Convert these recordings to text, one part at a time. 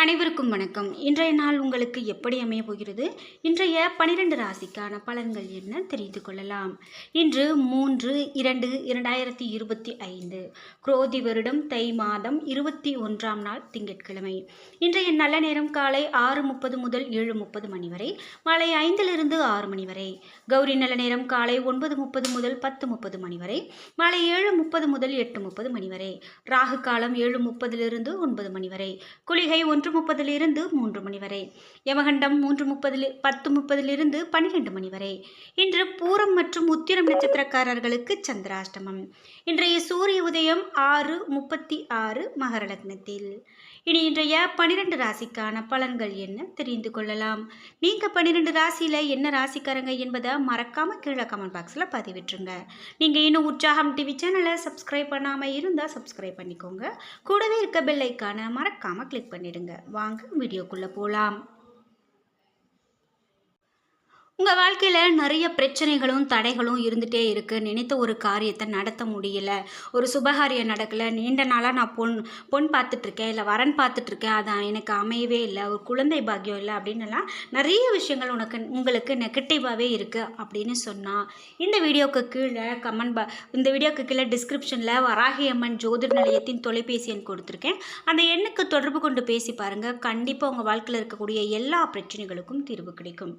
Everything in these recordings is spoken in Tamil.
அனைவருக்கும் வணக்கம். இன்றைய நாள் உங்களுக்கு எப்படி அமைய போகிறது? இன்றைய பனிரெண்டு ராசிக்கான பலன்கள் என்ன தெரிந்து கொள்ளலாம். இன்று மூன்று இரண்டு இரண்டாயிரத்தி இருபத்தி ஐந்து குரோதி வருடம் தை மாதம் இருபத்தி ஒன்றாம் நாள் திங்கட்கிழமை. இன்றைய நல்ல நேரம் காலை ஆறு முப்பது முதல் ஏழு முப்பது மணி வரை மாலை ஐந்திலிருந்து ஆறு மணி வரை. கௌரி நல்ல நேரம் காலை ஒன்பது முப்பது முதல் பத்து முப்பது மணி வரை மாலை ஏழு முப்பது முதல் எட்டு முப்பது மணி வரை. ராகு காலம் ஏழு முப்பதிலிருந்து ஒன்பது மணி வரை. குளிகை ஒன்று முப்பதிலிருந்து மூன்று மணி வரை. யமகண்டம் மூன்று முப்பதில் பத்து முப்பதிலிருந்து பன்னிரெண்டு மணி வரை. இன்று பூரம் மற்றும் உத்திரம் நட்சத்திரக்காரர்களுக்கு சந்திராஷ்டமம். இன்றைய சூரிய உதயம் ஆறு முப்பத்தி ஆறு மகர லக்னத்தில். இனி இன்றைய பன்னிரெண்டு ராசிக்கான பலன்கள் என்ன தெரிந்து கொள்ளலாம். நீங்கள் பன்னிரெண்டு ராசியில் என்ன ராசிக்காரங்க என்பதை மறக்காம கீழே கமெண்ட் பாக்ஸில் பதிவிட்டுருங்க. நீங்கள் இன்னும் உற்சாகம் டிவி சேனலை சப்ஸ்கிரைப் பண்ணாமல் இருந்தால் சப்ஸ்கிரைப் பண்ணிக்கோங்க. கூடவே இருக்க பெல்லைக்கான மறக்காமல் கிளிக் பண்ணிடுங்க. வாங்க வீடியோக்குள்ளே போகலாம் உங்கள் வாழ்க்கையில் நிறைய பிரச்சனைகளும் தடைகளும் இருந்துகிட்டே இருக்குது நினைத்த ஒரு காரியத்தை நடத்த முடியல. ஒரு சுபகாரியம் நடக்கலை. நீண்ட நாளாக நான் பொன் பொன் பார்த்துட்ருக்கேன் இல்லை வரன் பார்த்துட்ருக்கேன். அது எனக்கு அமையவே இல்லை. ஒரு குழந்தை பாக்கியம் இல்லை அப்படின்னுலாம் நிறைய விஷயங்கள் உனக்கு உங்களுக்கு நெகட்டிவாகவே இருக்குது அப்படின்னு சொன்னால் இந்த வீடியோவுக்கு கீழே கமெண்ட் பா இந்த வீடியோவுக்கு கீழே டிஸ்கிரிப்ஷனில் வராகி அம்மன் ஜோதிட நிலையத்தின் தொலைபேசி எண் கொடுத்துருக்கேன். அந்த எண்ணுக்கு தொடர்பு கொண்டு பேசி பாருங்கள் கண்டிப்பாக உங்கள் வாழ்க்கையில் இருக்கக்கூடிய எல்லா பிரச்சனைகளுக்கும் தீர்வு கிடைக்கும்.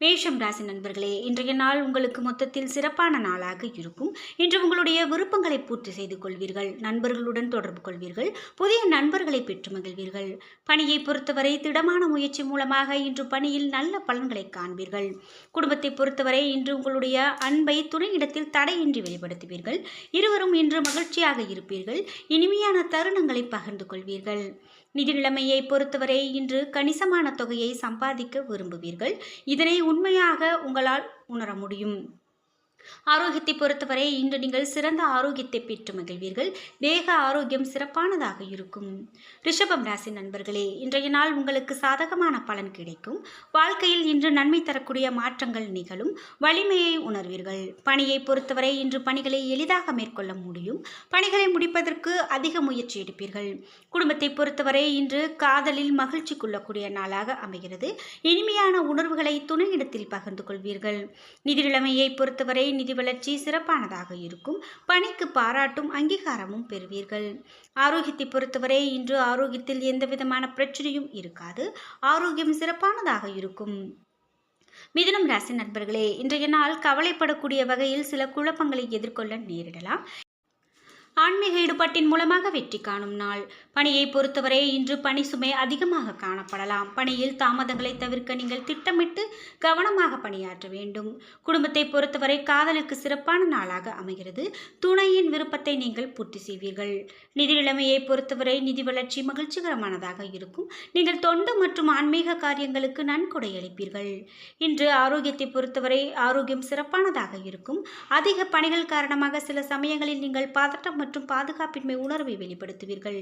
மேஷம் ராசி நண்பர்களே இன்றைய நாள் உங்களுக்கு மொத்தத்தில் சிறப்பான நாளாக இருக்கும். இன்று உங்களுடைய விருப்பங்களை பூர்த்தி செய்து கொள்வீர்கள் நண்பர்களுடன் தொடர்பு கொள்வீர்கள் புதிய நண்பர்களை பெற்று மகிழ்வீர்கள். பணியை பொறுத்தவரை திடமான முயற்சி மூலமாக இன்று பணியில் நல்ல பலன்களை காண்பீர்கள். குடும்பத்தை பொறுத்தவரை இன்று உங்களுடைய அன்பை துணையிடத்தில் தடையின்றி வெளிப்படுத்துவீர்கள். இருவரும் இன்று மகிழ்ச்சியாக இருப்பீர்கள். இனிமையான தருணங்களை பகிர்ந்து கொள்வீர்கள். நிதி நிலைமையை பொறுத்தவரை இன்று கணிசமான தொகையை சம்பாதிக்க விரும்புவீர்கள். இதனை உண்மையாக உங்களால் உணர முடியும். ஆரோக்கியத்தை பொறுத்தவரை இன்று நீங்கள் சிறந்த ஆரோக்கியத்தை பெற்று மகிழ்வீர்கள். தேக ஆரோக்கியம் சிறப்பானதாக இருக்கும். ரிஷபம் ராசி நண்பர்களே இன்றைய நாள் உங்களுக்கு சாதகமான பலன் கிடைக்கும். வாழ்க்கையில் இன்று நன்மை தரக்கூடிய மாற்றங்கள் நிகழும். வலிமையை உணர்வீர்கள். பணியை பொறுத்தவரை இன்று பணிகளை எளிதாக மேற்கொள்ள முடியும். பணிகளை முடிப்பதற்கு அதிக முயற்சி எடுப்பீர்கள். குடும்பத்தை பொறுத்தவரை இன்று காதலில் மகிழ்ச்சி கொள்ளக்கூடிய நாளாக அமைகிறது. இனிமையான உணர்வுகளை துணையிடத்தில் பகிர்ந்து கொள்வீர்கள். நிதி நிலைமையை பொறுத்தவரை நிதி வளர்ச்சி சிறப்பானதாக இருக்கும். பணிக்கு பாராட்டும் அங்கீகாரமும் பெறுவீர்கள். ஆரோக்கியத்தை பொறுத்தவரை இன்று ஆரோக்கியத்தில் எந்த விதமான பிரச்சனையும் இருக்காது. ஆரோக்கியம் சிறப்பானதாக இருக்கும். மிதுனம் ராசி நண்பர்களே இன்றைய நாள் கவலைப்படக்கூடிய வகையில் சில குழப்பங்களை எதிர்கொள்ள நேரிடலாம். ஆன்மீக ஈடுபாட்டின் மூலமாக வெற்றி காணும் நாள். பணியை பொறுத்தவரை இன்று பணி சுமை அதிகமாக காணப்படலாம். பணியில் தாமதங்களை தவிர்க்க நீங்கள் திட்டமிட்டு கவனமாக பணியாற்ற வேண்டும். குடும்பத்தை பொறுத்தவரை காதலுக்கு சிறப்பான நாளாக அமைகிறது. துணையின் விருப்பத்தை நீங்கள் பூர்த்தி செய்வீர்கள். நிதி நிலைமையை பொறுத்தவரை நிதி வளர்ச்சி மகிழ்ச்சிகரமானதாக இருக்கும். நீங்கள் தொண்டு மற்றும் ஆன்மீக காரியங்களுக்கு நன்கொடை அளிப்பீர்கள். இன்று ஆரோக்கியத்தை பொறுத்தவரை ஆரோக்கியம் சிறப்பானதாக இருக்கும். அதிக பணிகள் காரணமாக சில சமயங்களில் நீங்கள் பதட்டம் மற்றும் மற்றும் பாதுகாப்பின்மை உணர்வை வெளிப்படுத்துவீர்கள்.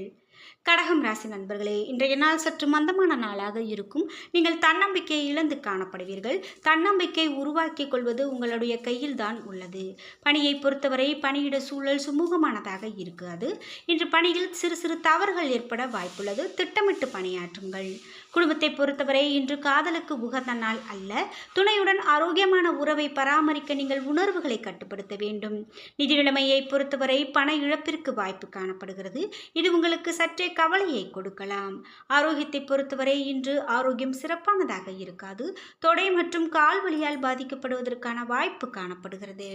கடகம் ராசி நண்பர்களே இன்றைய நாள் சற்று மந்தமான நாளாக இருக்கும். நீங்கள் தன்னம்பிக்கையை இழந்து காணப்படுவீர்கள். தன்னம்பிக்கை உருவாக்கிக் கொள்வது உங்களுடைய கையில் தான் உள்ளது. பணியை பொறுத்தவரை பணியிட சூழல் சுமூகமானதாக இருக்காது. இன்று பணியில் சிறு சிறு தவறுகள் ஏற்பட வாய்ப்புள்ளது. திட்டமிட்டு பணியாற்றுங்கள். குடும்பத்தை பொறுத்தவரை இன்று காதலுக்கு உகந்த நாள் அல்ல. துணையுடன் ஆரோக்கியமான உறவை பராமரிக்க நீங்கள் உணர்வுகளை கட்டுப்படுத்த வேண்டும். நிதி நிலைமையை பொறுத்தவரை பண இழப்பிற்கு வாய்ப்பு காணப்படுகிறது. இது உங்களுக்கு சற்றே கவலையை கொடுக்கலாம். ஆரோக்கியத்தை பொறுத்தவரை இன்று ஆரோக்கியம் சிறப்பானதாக இருக்காது. தொடை மற்றும் கால் வலியால் பாதிக்கப்படுவதற்கான வாய்ப்பு காணப்படுகிறது.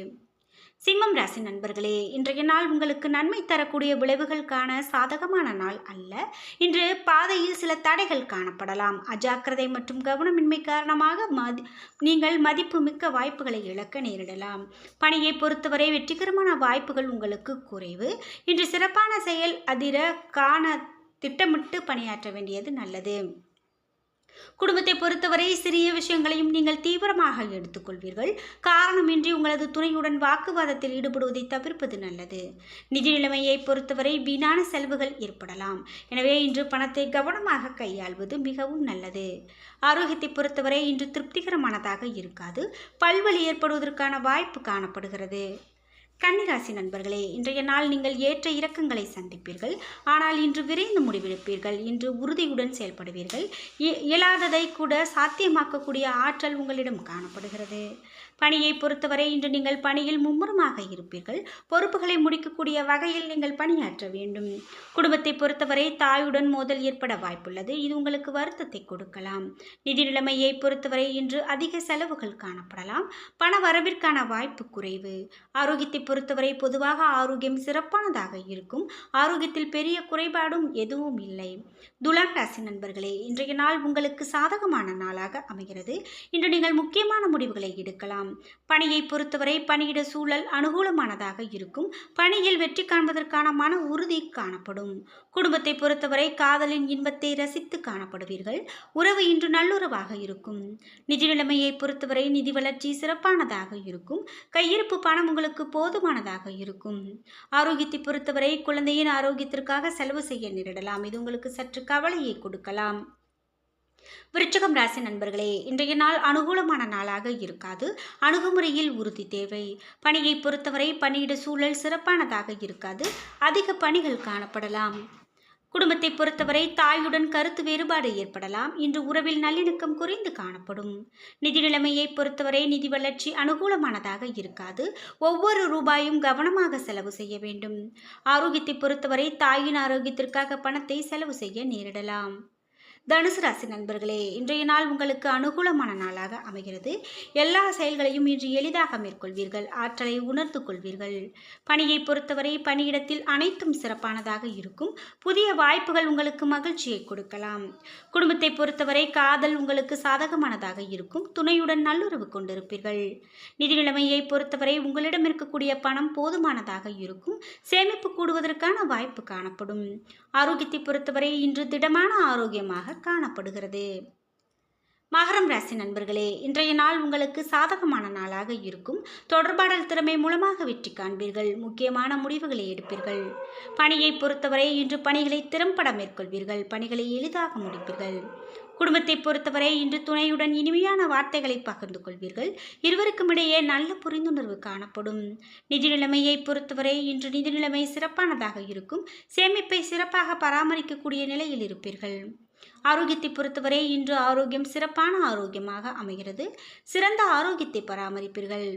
சிம்மம் ராசி நண்பர்களே இன்றைய நாள் உங்களுக்கு நன்மை தரக்கூடிய விளைவுகளுக்கான சாதகமான நாள் அல்ல. இன்று பாதையில் சில தடைகள் காணப்படலாம். அஜாக்கிரதை மற்றும் கவனமின்மை காரணமாக மதி நீங்கள் மதிப்பு மிக்க வாய்ப்புகளை இழக்க நேரிடலாம். பணியை பொறுத்தவரை வெற்றிகரமான வாய்ப்புகள் உங்களுக்கு குறைவு. இன்று சிறப்பான செயல் அதிர காண திட்டமிட்டு பணியாற்ற வேண்டியது நல்லது. குடும்பத்தை பொறுத்தவரை சிறிய விஷயங்களையும் நீங்கள் தீவிரமாக எடுத்துக்கொள்வீர்கள். காரணமின்றி உங்களது துணையுடன் வாக்குவாதத்தில் ஈடுபடுவதை தவிர்ப்பது நல்லது. நிதி நிலைமையை பொறுத்தவரை வீணான செலவுகள் ஏற்படலாம். எனவே இன்று பணத்தை கவனமாக கையாள்வது மிகவும் நல்லது. ஆரோக்கியத்தை பொறுத்தவரை இன்று திருப்திகரமானதாக இருக்காது. பல்வலி ஏற்படுவதற்கான வாய்ப்பு காணப்படுகிறது. கன்னிராசி நண்பர்களே இன்றைய நாள் நீங்கள் ஏற்ற இறக்கங்களை சந்திப்பீர்கள். ஆனால் இன்று விரைந்து முடிவெடுப்பீர்கள். இன்று உறுதியுடன் செயல்படுவீர்கள். இ- இயலாததை கூட சாத்தியமாக்கக்கூடிய ஆற்றல் உங்களிடம் காணப்படுகிறது. பணியை பொறுத்தவரை இன்று நீங்கள் பணியில் மும்முரமாக இருப்பீர்கள். பொறுப்புகளை முடிக்கக்கூடிய வகையில் நீங்கள் பணியாற்ற வேண்டும். குடும்பத்தை பொறுத்தவரை தாயுடன் மோதல் ஏற்பட வாய்ப்புள்ளது. இது உங்களுக்கு வருத்தத்தை கொடுக்கலாம். நிதி நிலைமையை பொறுத்தவரை இன்று அதிக செலவுகள் காணப்படலாம். பண வரவிற்கான வாய்ப்பு குறைவு. ஆரோக்கியத்தை பொறுத்தவரை பொதுவாக ஆரோக்கியம் சிறப்பானதாக இருக்கும். ஆரோக்கியத்தில் பெரிய குறைபாடும் எதுவும் இல்லை. துலாம் ராசி நண்பர்களே இன்றைய நாள் உங்களுக்கு சாதகமான நாளாக அமைகிறது. இன்று நீங்கள் முக்கியமான முடிவுகளை எடுக்கலாம். பணியை பொறுத்தவரை பணியிட சூழல் அனுகூலமானதாக இருக்கும். பணியில் வெற்றி காண்பதற்கான மன உறுதி காணப்படும். குடும்பத்தை பொறுத்தவரை காதலின் இன்பத்தை ரசித்து காணப்படுவீர்கள். உறவு இன்று நல்லுறவாக இருக்கும். நிதி நிலைமையை பொறுத்தவரை நிதி வளர்ச்சி சிறப்பானதாக இருக்கும். கையிருப்பு பணம் உங்களுக்கு போதுமானதாக இருக்கும். ஆரோக்கியத்தை பொறுத்தவரை குழந்தையின் ஆரோக்கியத்திற்காக செலவு செய்ய நேரிடலாம். இது உங்களுக்கு சற்று கவலையை கொடுக்கலாம். விருச்சகம் ராசி நண்பர்களே இன்றைய நாள் அனுகூலமான நாளாக இருக்காது. அணுகுமுறையில் உறுதி தேவை. பணியை பொறுத்தவரை பணியிட சூழல் சிறப்பானதாக இருக்காது. அதிக பணிகள் காணப்படலாம். குடும்பத்தை பொறுத்தவரை தாயுடன் கருத்து வேறுபாடு ஏற்படலாம். இன்று உறவில் நல்லிணக்கம் குறைந்து காணப்படும். நிதி நிலைமையை பொறுத்தவரை நிதி வளர்ச்சி அனுகூலமானதாக இருக்காது. ஒவ்வொரு ரூபாயும் கவனமாக செலவு செய்ய வேண்டும். ஆரோக்கியத்தை பொறுத்தவரை தாயின் ஆரோக்கியத்திற்காக பணத்தை செலவு செய்ய நேரிடலாம். தனுசு ராசி நண்பர்களே இன்றைய நாள் உங்களுக்கு அனுகூலமான நாளாக அமைகிறது. எல்லா செயல்களையும் இன்று எளிதாக மேற்கொள்வீர்கள். ஆற்றலை உணர்ந்து கொள்வீர்கள். பணியை பொறுத்தவரை பணியிடத்தில் அனைத்தும் சிறப்பானதாக இருக்கும். புதிய வாய்ப்புகள் உங்களுக்கு மகிழ்ச்சியை கொடுக்கலாம். குடும்பத்தை பொறுத்தவரை காதல் உங்களுக்கு சாதகமானதாக இருக்கும். துணையுடன் நல்லுறவு கொண்டிருப்பீர்கள். நிதி நிலைமையை பொறுத்தவரை உங்களிடம் இருக்கக்கூடிய பணம் போதுமானதாக இருக்கும். சேமிப்பு கூடுவதற்கான வாய்ப்பு காணப்படும். ஆரோக்கியத்தை பொறுத்தவரை இன்று திடமான ஆரோக்கியமாக காணப்படுகிறது. மகரம் ராசி நண்பர்களே இன்றைய நாள் உங்களுக்கு சாதகமான நாளாக இருக்கும். தொடர்பாடல் திறமை மூலமாக வெற்றி காண்பீர்கள். முக்கியமான முடிவுகளை எடுப்பீர்கள். பணியை பொறுத்தவரை இன்று பணிகளை திறம்பட மேற்கொள்வீர்கள். பணிகளை எளிதாக முடிப்பீர்கள். குடும்பத்தை பொறுத்தவரை இன்று துணையுடன் இனிமையான வார்த்தைகளை பகிர்ந்து கொள்வீர்கள். இருவருக்கும் இடையே நல்ல புரிந்துணர்வு காணப்படும். நிதி நிலைமையை பொறுத்தவரை இன்று நிதி நிலைமை சிறப்பானதாக இருக்கும். சேமிப்பை சிறப்பாக பராமரிக்கக்கூடிய நிலையில் இருப்பீர்கள். ஆரோக்கியத்தை பொறுத்தவரை இன்று ஆரோக்கியம் சிறப்பான ஆரோக்கியமாக அமைகிறது. சிறந்த ஆரோக்கியத்தை பராமரிப்பீர்கள்.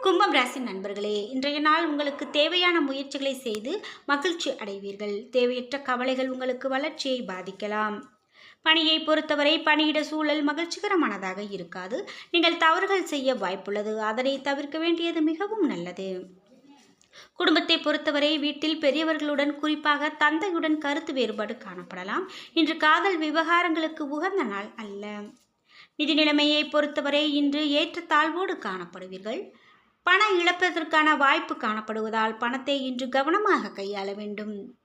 கும்பம் ராசி நண்பர்களே இன்றைய நாள் உங்களுக்கு தேவையான முயற்சிகளை செய்து மகிழ்ச்சி அடைவீர்கள். தேவையற்ற கவலைகள் உங்களுக்கு வளர்ச்சியை பாதிக்கலாம். பணியை பொறுத்தவரை பணியிட சூழல் மகிழ்ச்சிகரமானதாக இருக்காது. நீங்கள் தவறுகள் செய்ய வாய்ப்புள்ளது. அதனை தவிர்க்க வேண்டியது மிகவும் நல்லது. குடும்பத்தை பொறுத்தவரை வீட்டில் பெரியவர்களுடன் குறிப்பாக தந்தையுடன் கருத்து வேறுபாடு காணப்படலாம். இன்று காதல் விவகாரங்களுக்கு உகந்த நாள் அல்ல. நிதி நிலைமையை பொறுத்தவரை இன்று ஏற்றத்தாழ்வோடு காணப்படுவீர்கள். பண இழப்பதற்கான வாய்ப்பு காணப்படுவதால் பணத்தை இன்று கவனமாக கையாள வேண்டும்.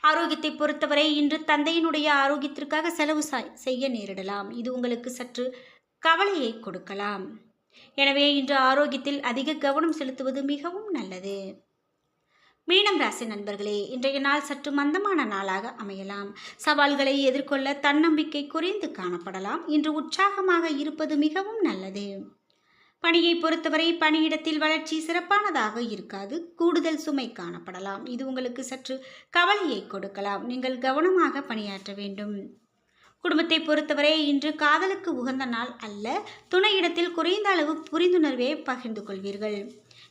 ஆரோக்கியத்தை பொறுத்தவரை இன்று தந்தையினுடைய ஆரோக்கியத்திற்காக செலவு செய்ய நேரிடலாம். இது உங்களுக்கு சற்று கவலையை கொடுக்கலாம். எனவே இன்று ஆரோக்கியத்தில் அதிக கவனம் செலுத்துவது மிகவும் நல்லது. மீனம் ராசி நண்பர்களே இன்றைய நாள் சற்று மந்தமான நாளாக அமையலாம். சவால்களை எதிர்கொள்ள தன்னம்பிக்கை குறைந்து காணப்படலாம். இன்று உற்சாகமாக இருப்பது மிகவும் நல்லது. பணியை பொறுத்தவரை பணியிடத்தில் வளர்ச்சி சிறப்பானதாக இருக்காது. கூடுதல் சுமை காணப்படலாம். இது உங்களுக்கு சற்று கவலையை கொடுக்கலாம். நீங்கள் கவனமாக பணியாற்ற வேண்டும். குடும்பத்தை பொறுத்தவரை இன்று காதலுக்கு உகந்த நாள் அல்ல துணையிடத்தில் குறைந்த அளவு புரிந்துணர்வை பகிர்ந்து கொள்வீர்கள்.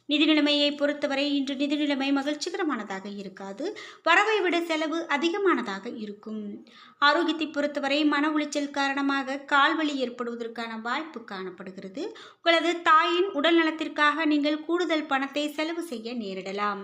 நிதி நிலைமையை பொறுத்தவரை இன்று நிதி நிலைமை மகிழ்ச்சிகரமானதாக இருக்காது வரவை விட செலவு அதிகமானதாக இருக்கும். ஆரோக்கியத்தை பொறுத்தவரை மன உளைச்சல் காரணமாக கால்வலி ஏற்படுவதற்கான வாய்ப்பு காணப்படுகிறது. உங்களது தாயின் உடல் நலத்திற்காக நீங்கள் கூடுதல் பணத்தை செலவு செய்ய நேரிடலாம்.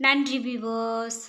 நன்றி விவோஸ்